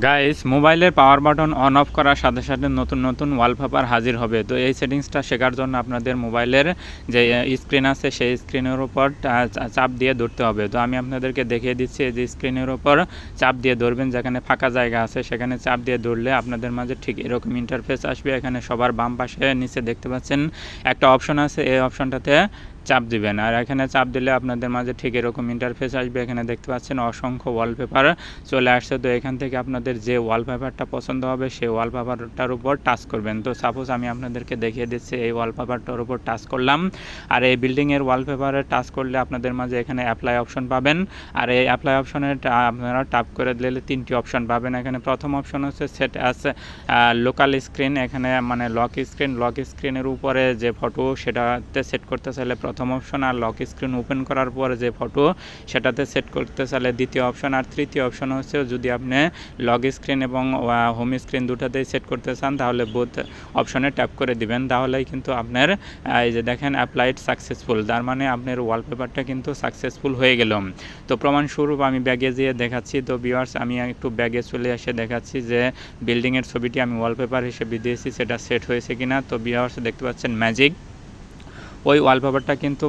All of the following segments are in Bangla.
গাইস মোবাইলের পাওয়ার বাটন অন অফ করার সাথে সাথে নতুন নতুন ওয়ালপেপার হাজির হবে। তো এই সেটিংসটা শেখার জন্য আপনাদের মোবাইলের যে স্ক্রিন আছে, সেই স্ক্রিনের চা- চাপ দিয়ে ধরতে হবে। তো আমি আপনাদেরকে দেখিয়ে দিচ্ছি যে স্ক্রিনের উপর চাপ দিয়ে ধরবেন, যেখানে ফাঁকা জায়গা আছে, সেখানে চাপ দিয়ে ধরলে আপনাদের মাঝে ঠিক এরকম ইন্টারফেস আসবে। এখানে সবার বাম পাশে নিচে দেখতে পাচ্ছেন একটা অপশন আছে। এই অপশনটাতে চাপ দিবেন। আর এখানে চাপ দিলে আপনাদের মাঝে ঠিক এরকম ইন্টারফেস আসবে। এখানে দেখতে পাচ্ছেন অসংখ্য ওয়ালপেপার চলে আসছে। তো এখান থেকে আপনাদের যে ওয়ালপেপারটা পছন্দ হবে, সেই ওয়ালপেপারটার উপর টাচ করবেন। তো সাপোজ আমি আপনাদেরকে দেখিয়ে দিচ্ছি, এই ওয়ালপেপারটার উপর টাচ করলাম। আর এই বিল্ডিংয়ের ওয়ালপেপারে টাচ করলে আপনাদের মাঝে এখানে অ্যাপ্লাই অপশন পাবেন। আর এই অ্যাপ্লাই অপশনে আপনারা টাপ করে দিলে তিনটি অপশন পাবেন। এখানে প্রথম অপশন হচ্ছে সেট অ্যাস লোকাল স্ক্রিন এখানে মানে লক স্ক্রিন লক স্ক্রিনের উপরে যে ফটো সেটাতে সেট করতে চাইলে প্রথম অপশন আর লক স্ক্রিন ওপেন করার পরে যে ফটো সেটাতে সেট করতে চাইলে দ্বিতীয় অপশন আর তৃতীয় অপশন হচ্ছে যদি আপনি লগ স্ক্রিন এবং হোম স্ক্রিন দুটাতেই সেট করতে চান তাহলে বোথ অপশনে ট্যাপ করে দিবেন। তাহলেই কিন্তু আপনার এই যে দেখেন অ্যাপ্লাইড সাকসেসফুল তার মানে আপনার ওয়ালপেপারটা কিন্তু সাকসেসফুল হয়ে গেল। তো প্রমাণস্বরূপ আমি ব্যাগে যেয়ে দেখাচ্ছি। তো ভিউয়ার্স আমি একটু ব্যাগে চলে এসে দেখাচ্ছি যে বিল্ডিংয়ের ছবিটি আমি ওয়ালপেপার হিসেবে দিয়েছি, সেটা সেট হয়েছে কিনা। তো ভিউয়ার্স দেখতে পাচ্ছেন ম্যাজিক ওই ওয়ালপেপারটা কিন্তু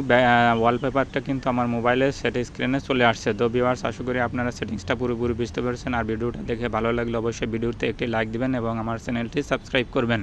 ওয়ালপেপারটা কিন্তু আমার মোবাইলে সেটা স্ক্রিনে চলে আসছে। তো ভিউয়ার্স আশা করি আপনারা সেটিংসটা পুরোপুরি বুঝতে পারছেন। আর ভিডিওটা দেখে ভালো লাগলে অবশ্যই ভিডিওতে একটি লাইক দিবেন এবং আমার চ্যানেলটি সাবস্ক্রাইব করবেন।